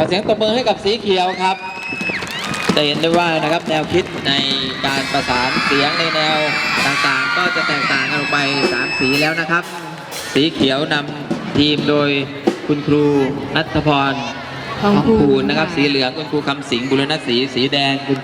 อเสียงตบมือให้กับสีเขียวครับจะเห็นได้ว่านะครับแนวคิดในการประสานเสียงในแนวต่างๆ ก็จะแตกต่างกันออกไปสามสีแล้วนะครับ สีเขียวนำทีมโดยคุณครูนัทพรทองคูณคูนะครับ สีเหลืองคุณครูคำสิงห์บุรณศรีสีแดงคุณ